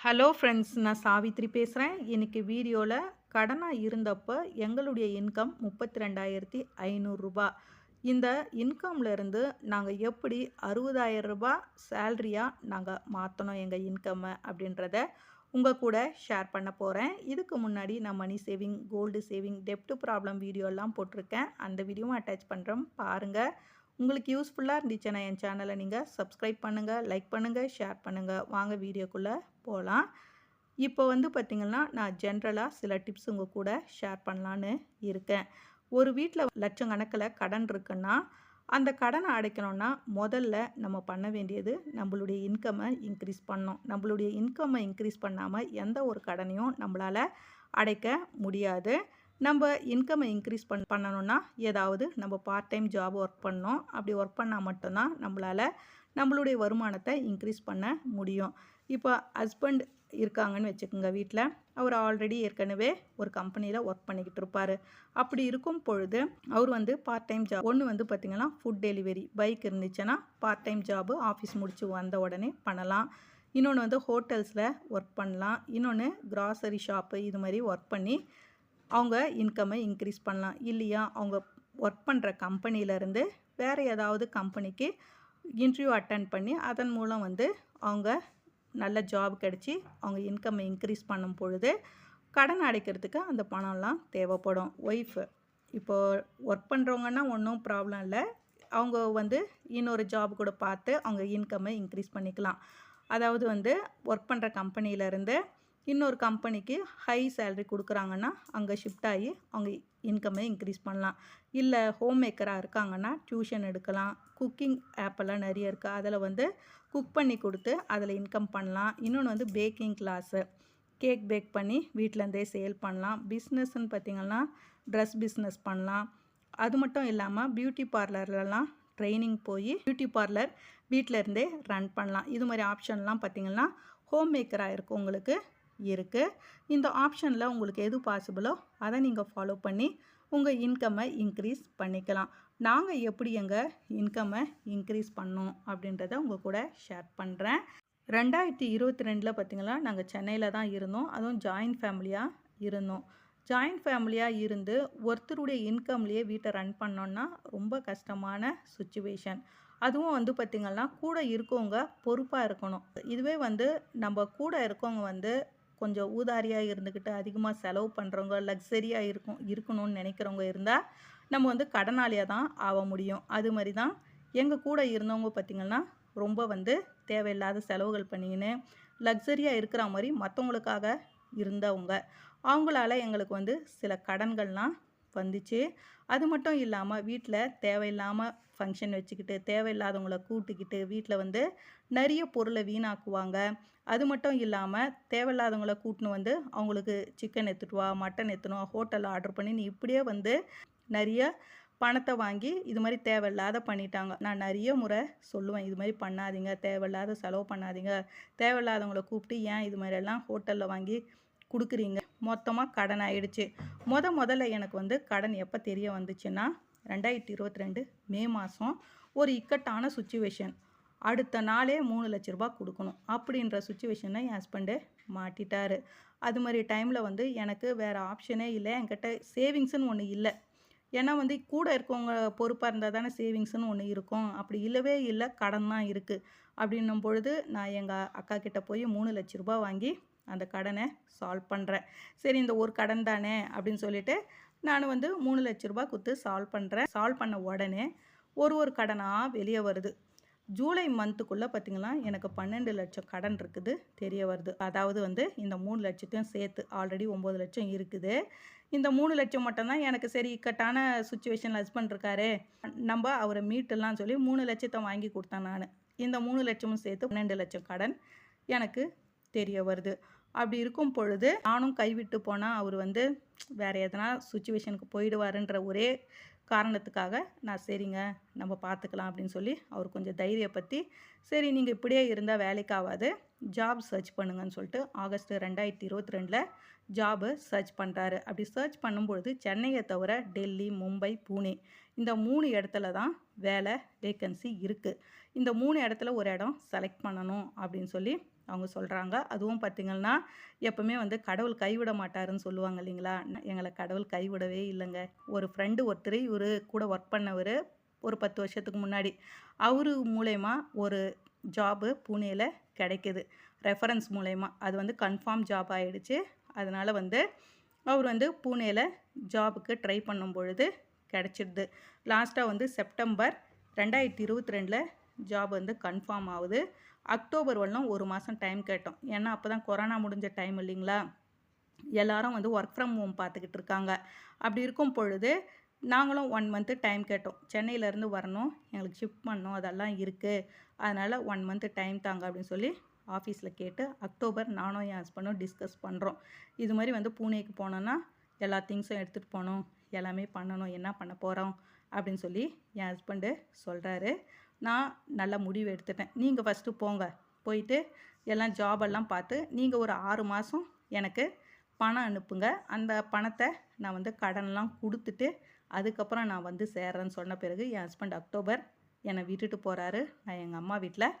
Hello friends நான் சாவித்ரி பேசுகிறேன் இன்றைக்கி வீடியோவில் கடனாக இருந்தப்போ எங்களுடைய இன்கம் முப்பத்தி ரெண்டாயிரத்தி ஐநூறுரூபா இந்த இன்கம்லேருந்து நாங்கள் எப்படி அறுபதாயிரம் ரூபாய் சேல்ரியாக நாங்கள் மாற்றணும் எங்கள் இன்கம்மை அப்படின்றத உங்கள் கூட ஷேர் பண்ண போகிறேன் இதுக்கு முன்னாடி நான் மணி சேவிங் கோல்டு சேவிங் டெப்ட் ப்ராப்ளம் வீடியோலாம் போட்டிருக்கேன். அந்த வீடியோவும் அட்டாச் பண்ணுறோம் பாருங்கள் உங்களுக்கு யூஸ்ஃபுல்லாக இருந்துச்சுன்னா என் சேனலை நீங்கள் சப்ஸ்கிரைப் பண்ணுங்கள் லைக் பண்ணுங்கள் ஷேர் பண்ணுங்கள் வாங்க வீடியோக்குள்ளே போகலாம் இப்போ வந்து பார்த்திங்கன்னா நான் ஜென்ரலாக சில டிப்ஸ் உங்கள் கூட ஷேர் பண்ணலான்னு இருக்கேன். ஒரு வீட்டில் லட்சக்கணக்கில் கடன் இருக்குன்னா அந்த கடனை அடைக்கணும்னா முதல்ல நம்ம பண்ண வேண்டியது நம்மளுடைய இன்கம்மை இன்க்ரீஸ் பண்ணணும். நம்மளுடைய இன்கம்மை இன்க்ரீஸ் பண்ணாமல் எந்த ஒரு கடனையும் நம்மளால் அடைக்க முடியாது. நம்ம இன்கம்மை இன்க்ரீஸ் பண் பண்ணணும்னா ஏதாவது நம்ம பார்ட் டைம் ஜாப் ஒர்க் பண்ணோம். அப்படி ஒர்க் பண்ணால் மட்டும்தான் நம்மளால் நம்மளுடைய வருமானத்தை இன்க்ரீஸ் பண்ண முடியும். இப்போ ஹஸ்பண்ட் இருக்காங்கன்னு வச்சுக்கோங்க வீட்டில் அவர் ஆல்ரெடி ஏற்கனவே ஒரு கம்பெனியில் ஒர்க் பண்ணிக்கிட்டு இருப்பார். அப்படி இருக்கும் பொழுது அவர் வந்து பார்ட் டைம் ஜாப் ஒன்று வந்து பார்த்திங்கன்னா ஃபுட் டெலிவரி பைக் இருந்துச்சுன்னா பார்ட் டைம் ஜாபு ஆஃபீஸ் முடித்து வந்த உடனே பண்ணலாம். இன்னொன்று வந்து ஹோட்டல்ஸில் ஒர்க் பண்ணலாம். இன்னொன்று கிராசரி ஷாப்பு இது மாதிரி ஒர்க் பண்ணி அவங்க இன்கம்மை இன்க்ரீஸ் பண்ணலாம். இல்லையா அவங்க ஒர்க் பண்ணுற கம்பெனியிலேருந்து வேறு ஏதாவது கம்பெனிக்கு இன்டர்வியூ அட்டன் பண்ணி அதன் மூலம் வந்து அவங்க நல்ல ஜாப் கிடச்சி அவங்க இன்கம்மை இன்க்ரீஸ் பண்ணும் பொழுது கடன் அடைக்கிறதுக்கு அந்த பணம்லாம் தேவைப்படும். ஒய்ஃபு இப்போது ஒர்க் பண்ணுறவங்கன்னா ஒன்றும் ப்ராப்ளம் இல்லை. அவங்க வந்து இன்னொரு ஜாப் கூட பார்த்து அவங்க இன்கம்மை இன்க்ரீஸ் பண்ணிக்கலாம். அதாவது வந்து ஒர்க் பண்ணுற கம்பெனியிலேருந்து இன்னொரு கம்பெனிக்கு ஹை சேல்ரி கொடுக்குறாங்கன்னா அங்கே ஷிஃப்ட் ஆகி அவங்க இன்கம்மை இன்க்ரீஸ் பண்ணலாம். இல்லை ஹோம் மேக்கராக இருக்காங்கன்னா டியூஷன் எடுக்கலாம். குக்கிங் ஆப்பெல்லாம் நிறைய இருக்குது அதில் வந்து குக் பண்ணி கொடுத்து அதில் இன்கம் பண்ணலாம். இன்னொன்று வந்து பேக்கிங் கிளாஸு கேக் பேக் பண்ணி வீட்டிலேருந்தே சேல் பண்ணலாம். பிஸ்னஸ்ன்னு பார்த்திங்கன்னா ட்ரெஸ் பிஸ்னஸ் பண்ணலாம். அது மட்டும் இல்லாமல் பியூட்டி பார்லர்லலாம் ட்ரைனிங் போய் பியூட்டி பார்லர் வீட்டிலருந்தே ரன் பண்ணலாம். இது மாதிரி ஆப்ஷன்லாம் பார்த்திங்கன்னா ஹோம் மேக்கராக இருக்கும் உங்களுக்கு இருக்குது இந்த ஆப்ஷனில் உங்களுக்கு எது பாசிபிளோ அதை நீங்கள் ஃபாலோ பண்ணி உங்கள் இன்கம்மை இன்க்ரீஸ் பண்ணிக்கலாம். நாங்கள் எப்படி எங்கள் இன்கம்மை இன்க்ரீஸ் பண்ணோம் அப்படின்றத உங்கள் கூட ஷேர் பண்ணுறேன் ரெண்டாயிரத்தி இருபத்தி ரெண்டில் பார்த்திங்கன்னா நாங்கள் சென்னையில் தான் இருந்தோம். அதுவும் ஜாயின்ட் ஃபேமிலியாக இருந்தோம். ஜாயின்ட் ஃபேமிலியாக இருந்து ஒருத்தருடைய இன்கம்லேயே வீட்டை ரன் பண்ணோன்னா ரொம்ப கஷ்டமான சுச்சுவேஷன் அதுவும் வந்து பார்த்திங்கன்னா கூட இருக்கவங்க பொறுப்பாக இருக்கணும். இதுவே வந்து நம்ம கூட இருக்கவங்க வந்து கொஞ்சம் ஊதாரியாக இருந்துக்கிட்டு அதிகமாக செலவு பண்ணுறவங்க லக்ஸரியாக இருக்கும் இருக்கணும்னு நினைக்கிறவங்க இருந்தால் நம்ம வந்து கடனாளியாக தான் ஆக முடியும். அது மாதிரி தான் எங்கள் கூட இருந்தவங்க பார்த்திங்கன்னா ரொம்ப வந்து தேவையில்லாத செலவுகள் பண்ணிக்கின்னு லக்ஸரியாக இருக்கிற மாதிரி மற்றவங்களுக்காக இருந்தவங்க. அவங்களால எங்களுக்கு வந்து சில கடன்கள்லாம் வந்துச்சு. அது மட்டும் இல்லாமல் வீட்டில் தேவையில்லாமல் ஃபங்க்ஷன் வச்சுக்கிட்டு தேவையில்லாதவங்கள கூட்டிக்கிட்டு வீட்டில் வந்து நிறைய பொருளை வீணாக்குவாங்க. அது மட்டும் இல்லாமல் தேவையில்லாதவங்கள கூட்டின்னு வந்து அவங்களுக்கு சிக்கன் எடுத்துட்டு வா மட்டன் எடுத்துனு ஹோட்டலில் ஆர்டர் பண்ணி நீ இப்படியே வந்து நிறைய பணத்தை வாங்கி இது மாதிரி தேவையில்லாத பண்ணிட்டாங்க. நான் நிறைய முறை சொல்லுவேன் இது மாதிரி பண்ணாதீங்க தேவையில்லாத செலவு பண்ணாதீங்க தேவையில்லாதவங்கள கூப்பிட்டு ஏன் இது மாதிரியெல்லாம் ஹோட்டலில் வாங்கி கொடுக்குறீங்க? மொத்தமாக கடன் ஆயிடுச்சு முத முதல்ல எனக்கு வந்து கடன் எப்போ தெரிய வந்துச்சுன்னா ரெண்டாயிரத்தி இருபத்தி ரெண்டு மே மாதம் ஒரு இக்கட்டான சுச்சுவேஷன் அடுத்த நாளே மூணு லட்ச ரூபா கொடுக்கணும் அப்படின்ற சுச்சுவேஷனை என் ஹஸ்பண்டு மாட்டிட்டாரு. அது மாதிரி டைமில் வந்து எனக்கு வேறு ஆப்ஷனே இல்லை என்கிட்ட சேவிங்ஸ்னு ஒன்று இல்லை. ஏன்னா வந்து கூட இருக்கவங்க பொறுப்பாக இருந்தால் தானே சேவிங்ஸ்னு ஒன்று இருக்கும். அப்படி இல்லவே இல்லை கடன் தான் இருக்குது அப்படின்னும் பொழுது நான் எங்கள் அக்கா கிட்டே போய் மூணு லட்ச ரூபா வாங்கி அந்த கடனை சால்வ் பண்ணுறேன் சரி இந்த ஒரு கடன் தானே அப்படின்னு சொல்லிட்டு நான் வந்து மூணு லட்ச ரூபா கொடுத்து சால்வ் பண்ணுறேன் சால்வ் பண்ண உடனே ஒரு ஒரு கடனாக வெளியே வருது. ஜூலை மந்த்துக்குள்ளே பார்த்திங்கன்னா எனக்கு பன்னெண்டு லட்சம் கடன் இருக்குது தெரிய வருது. அதாவது வந்து இந்த மூணு லட்சத்தையும் சேர்த்து ஆல்ரெடி ஒம்பது லட்சம் இருக்குது. இந்த மூணு லட்சம் மட்டும்தான் எனக்கு சரி இக்கட்டான சுச்சுவேஷன் ஹஸ்பண்ட் இருக்காரு நம்ம அவரை மீட்டெல்லாம் சொல்லி மூணு லட்சத்தை வாங்கி கொடுத்தேன் நான். இந்த மூணு லட்சமும் சேர்த்து பன்னெண்டு லட்சம் கடன் எனக்கு தெரிய வருது. அப்படி இருக்கும் பொழுது நானும் கைவிட்டு போனால் அவர் வந்து வேறு எதனா சுச்சுவேஷனுக்கு போயிடுவாருன்ற ஒரே காரணத்துக்காக நான் சரிங்க நம்ம பார்த்துக்கலாம் அப்படின்னு சொல்லி அவர் கொஞ்சம் தைரியப்பற்றி சரி நீங்கள் இப்படியே இருந்தால் வேலைக்காகாது ஜாப் சர்ச் பண்ணுங்கன்னு சொல்லிட்டு ஆகஸ்ட் ரெண்டாயிரத்தி இருபத்தி ரெண்டில் ஜாபு சர்ச் பண்ணுறாரு அப்படி சர்ச் பண்ணும்பொழுது சென்னையை தவிர டெல்லி மும்பை பூனே இந்த மூணு இடத்துல தான் வேலை வேக்கன்சி இருக்குது இந்த மூணு இடத்துல ஒரு இடம் செலக்ட் பண்ணணும் அப்படின்னு சொல்லி அவங்க சொல்கிறாங்க அதுவும் பார்த்திங்கன்னா எப்போவுமே வந்து கடவுள் கைவிட மாட்டாருன்னு சொல்லுவாங்க இல்லைங்களா? எங்களை கடவுள் கைவிடவே இல்லைங்க. ஒரு ஃப்ரெண்டு ஒருத்தர் இவர் கூட ஒர்க் பண்ணவர் ஒரு பத்து வருஷத்துக்கு முன்னாடி அவர் மூலயமா ஒரு ஜாபு பூனேயில் கிடைக்கிது. ரெஃபரன்ஸ் மூலயமா. அது வந்து கன்ஃபார்ம் ஜாப் ஆகிடுச்சு அதனால் வந்து அவர் வந்து பூனேயில் ஜாபுக்கு ட்ரை பண்ணும் பொழுது கிடச்சிடுது. லாஸ்ட்டாக வந்து செப்டம்பர் ரெண்டாயிரத்தி இருபத்தி ரெண்டில் ஜாப் வந்து கன்ஃபார்ம் ஆகுது. அக்டோபர் ஒன்றும் ஒரு மாதம் டைம் கேட்டோம். ஏன்னா அப்போ தான் கொரோனா முடிஞ்ச டைம் இல்லைங்களா? எல்லாரும் வந்து ஒர்க் ஃப்ரம் ஹோம் பார்த்துக்கிட்டு இருக்காங்க. அப்படி இருக்கும் பொழுது நாங்களும் ஒன் மந்த்து டைம் கேட்டோம். சென்னையிலேருந்து வரணும் எங்களுக்கு ஷிஃப்ட் பண்ணணும் அதெல்லாம் இருக்குது அதனால் ஒன் மந்த்து டைம் தாங்க அப்படின்னு சொல்லி ஆஃபீஸில் கேட்டு அக்டோபர் நானும் என் ஹஸ்பண்டும் டிஸ்கஸ் பண்ணுறோம் இது மாதிரி வந்து பூனேக்கு போனோன்னா எல்லா திங்ஸும் எடுத்துகிட்டு போகணும். எல்லாமே பண்ணணும். என்ன பண்ண போகிறோம் அப்படின்னு சொல்லி என் ஹஸ்பண்டு சொல்கிறாரு நான் நல்ல முடிவு எடுத்துட்டேன். நீங்கள் ஃபஸ்ட்டு போங்க. போயிட்டு எல்லாம் ஜாபெல்லாம் பார்த்து நீங்கள் ஒரு ஆறு மாதம் எனக்கு பணம் அனுப்புங்க. அந்த பணத்தை நான் வந்து கடன்லாம் கொடுத்துட்டு அதுக்கப்புறம் நான் வந்து சேர்றேன்னு சொன்ன பிறகு என் ஹஸ்பண்ட் அக்டோபர் என்னை விட்டுட்டு போகிறாரு நான் எங்கள் அம்மா வீட்டில்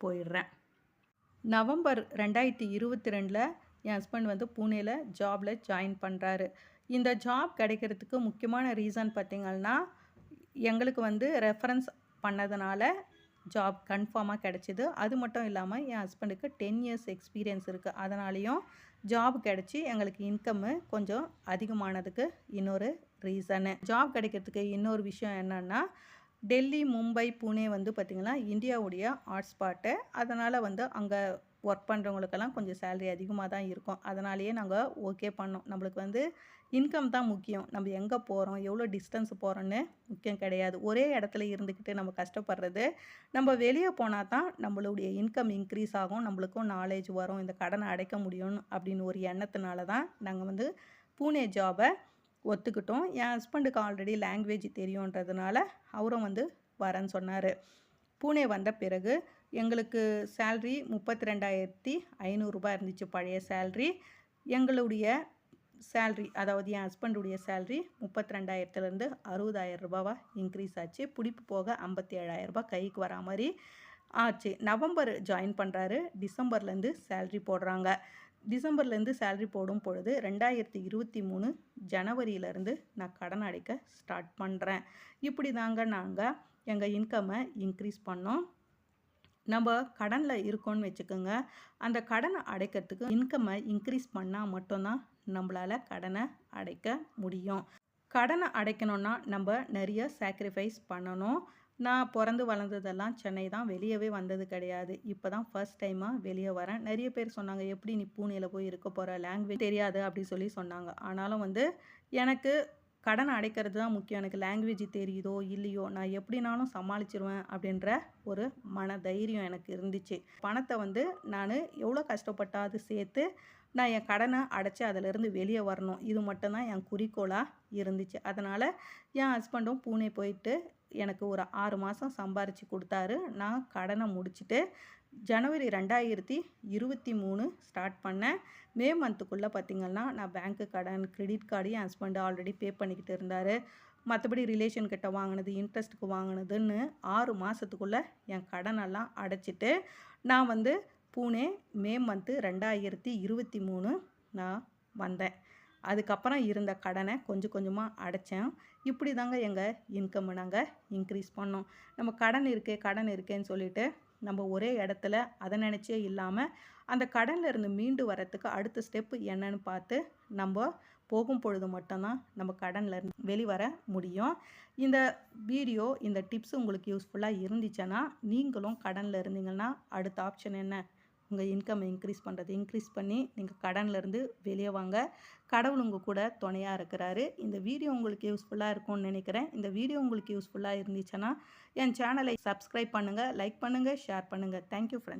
போயிடுறேன். நவம்பர் ரெண்டாயிரத்தி இருபத்தி ரெண்டில் என் ஹஸ்பண்ட் வந்து புனேயில் ஜாபில் ஜாயின் பண்ணுறாரு இந்த ஜாப் கிடைக்கிறதுக்கு முக்கியமான ரீசன் பார்த்திங்கன்னா எங்களுக்கு வந்து ரெஃபரன்ஸ் பண்ணதுனால ஜாப் கன்ஃபார்மாக கிடச்சிது. அது மட்டும் இல்லாமல் என் ஹஸ்பண்டுக்கு டென் இயர்ஸ் எக்ஸ்பீரியன்ஸ் இருக்குது அதனாலேயும் ஜாப் கிடச்சி எங்களுக்கு இன்கம்மு கொஞ்சம் அதிகமானதுக்கு இன்னொரு ரீசனு ஜாப் கிடைக்கிறதுக்கு இன்னொரு விஷயம் என்னென்னா டெல்லி மும்பை புனே வந்து பார்த்திங்கன்னா இந்தியாவுடைய ஹாட்ஸ்பாட்டு அதனால் வந்து அங்கே ஒர்க் பண்ணுறவங்களுக்கெல்லாம் கொஞ்சம் சேலரி அதிகமாக தான் இருக்கும். அதனாலேயே நாங்கள் ஓகே பண்ணோம். நம்மளுக்கு வந்து இன்கம் தான் முக்கியம். நம்ம எங்கே போகிறோம் எவ்வளோ டிஸ்டன்ஸ் போகிறோன்னு முக்கியம் கிடையாது. ஒரே இடத்துல இருந்துக்கிட்டு நம்ம கஷ்டப்படுறது நம்ம வெளியே போனால் தான் நம்மளுடைய இன்கம் இன்க்ரீஸ் ஆகும். நம்மளுக்கும் நாலேஜ் வரும். இந்த கடனை அடைக்க முடியும் அப்படின்னு ஒரு எண்ணத்தினால தான் நாங்கள் வந்து பூனே ஜாபை ஒத்துக்கிட்டோம். என் ஹஸ்பண்டுக்கு ஆல்ரெடி லாங்குவேஜ் தெரியுன்றதுனால அவரும் வந்து வரேன்னு சொன்னார். பூனே வந்த பிறகு எங்களுக்கு சேல்ரி முப்பத்தி ரெண்டாயிரத்தி ஐநூறுரூபா இருந்துச்சு பழைய சேல்ரி எங்களுடைய சேல்ரி அதாவது என் ஹஸ்பண்டுடைய சேல்ரி முப்பத்தி ரெண்டாயிரத்துலேருந்து அறுபதாயிரம் ரூபாவாக இன்க்ரீஸ் ஆச்சு. பிடிப்பு போக ஐம்பத்தி ஏழாயிரரூபா கைக்கு வரா மாதிரி ஆச்சு. நவம்பர் ஜாயின் பண்ணுறாரு டிசம்பர்லேருந்து சேல்ரி போடுறாங்க. டிசம்பர்லேருந்து சேல்ரி போடும் பொழுது ரெண்டாயிரத்தி இருபத்தி மூணு ஜனவரியிலேருந்து நான் கடன் அடைக்க ஸ்டார்ட் பண்ணுறேன் இப்படி தாங்க நாங்கள் எங்கள் இன்கம்மை இன்க்ரீஸ் பண்ணோம். நம்ம கடனில் இருக்கோன்னு வச்சுக்கோங்க. அந்த கடனை அடைக்கிறதுக்கு இன்கம்மை இன்க்ரீஸ் பண்ணால் மட்டும்தான் நம்மளால் கடனை அடைக்க முடியும். கடனை அடைக்கணுன்னா நம்ம நிறைய சாக்ரிஃபைஸ் பண்ணணும். நான் பிறந்து வளர்ந்ததெல்லாம் சென்னை தான் வெளியவே வந்தது கிடையாது. இப்போ தான் ஃபர்ஸ்ட் டைமாக வெளியே வரேன். நிறைய பேர் சொன்னாங்க எப்படி நீ பூனேயில் போய் இருக்க போகிற லாங்குவேஜ் தெரியாது அப்படி சொல்லி சொன்னாங்க. ஆனாலும் வந்து எனக்கு கடன் அடைக்கிறது தான் முக்கியம். எனக்கு லாங்குவேஜ் தெரியுதோ இல்லையோ நான் எப்படினாலும் சமாளிச்சிருவேன் அப்படின்ற ஒரு மன தைரியம் எனக்கு இருந்துச்சு. பணத்தை வந்து நான் எவ்வளோ கஷ்டப்பட்டாது சேர்த்து நான் என் கடனை அடைச்சி அதிலிருந்து வெளியே வரணும். இது மட்டும்தான் என் குறிக்கோளாக இருந்துச்சு. அதனால் என் ஹஸ்பண்டும் பூனே போயிட்டு எனக்கு ஒரு ஆறு மாதம் சம்பாரித்து கொடுத்தாரு. நான் கடனை முடிச்சுட்டு ஜனவரி ரெண்டாயிரத்தி இருபத்தி மூணு ஸ்டார்ட் பண்ணேன் மே மந்த்துக்குள்ளே பார்த்திங்கன்னா நான் பேங்க்கு கடன் கிரெடிட் கார்டு என் ஹஸ்பண்டு ஆல்ரெடி பே பண்ணிக்கிட்டு இருந்தார். மற்றபடி ரிலேஷன் கிட்ட வாங்கினது இன்ட்ரெஸ்ட்டுக்கு வாங்கினதுன்னு ஆறு மாதத்துக்குள்ளே என் கடனெல்லாம் அடைச்சிட்டு நான் வந்து பூனே மே மந்த்து ரெண்டாயிரத்தி இருபத்தி மூணு நான் வந்தேன். அதுக்கப்புறம் இருந்த கடனை கொஞ்சம் கொஞ்சமாக அடைச்சேன். இப்படி தாங்க எங்கள் இன்கம் நாங்கள் இன்க்ரீஸ் பண்ணோம். நம்ம கடன் இருக்கே கடன் இருக்கேன்னு சொல்லிட்டு நம்ம ஒரே இடத்துல அதை நினச்சே இல்லாமல் அந்த கடனில் இருந்து மீண்டு வரத்துக்கு அடுத்த ஸ்டெப்பு என்னன்னு பார்த்து நம்ம போகும் பொழுது மட்டும்தான் நம்ம கடனில் இருந்து வெளிவர முடியும். இந்த வீடியோ இந்த டிப்ஸ் உங்களுக்கு யூஸ்ஃபுல்லாக இருந்துச்சுன்னா நீங்களும் கடனில் இருந்தீங்கன்னா அடுத்த ஆப்ஷன் என்ன? உங்கள் இன்கம் இன்க்ரீஸ் பண்ணுறது இன்க்ரீஸ் பண்ணி நீங்கள் கடன்லேருந்து வெளியே வாங்க. கடவுள் உங்கள் கூட துணையாக இருக்கிறாரு. இந்த வீடியோ உங்களுக்கு யூஸ்ஃபுல்லாக இருக்கும்னு நினைக்கிறேன். இந்த வீடியோ உங்களுக்கு யூஸ்ஃபுல்லாக இருந்துச்சுன்னா என் சேனலை சப்ஸ்கிரைப் பண்ணுங்கள் லைக் பண்ணுங்கள் ஷேர் பண்ணுங்கள் தேங்க்யூ ஃப்ரெண்ட்ஸ்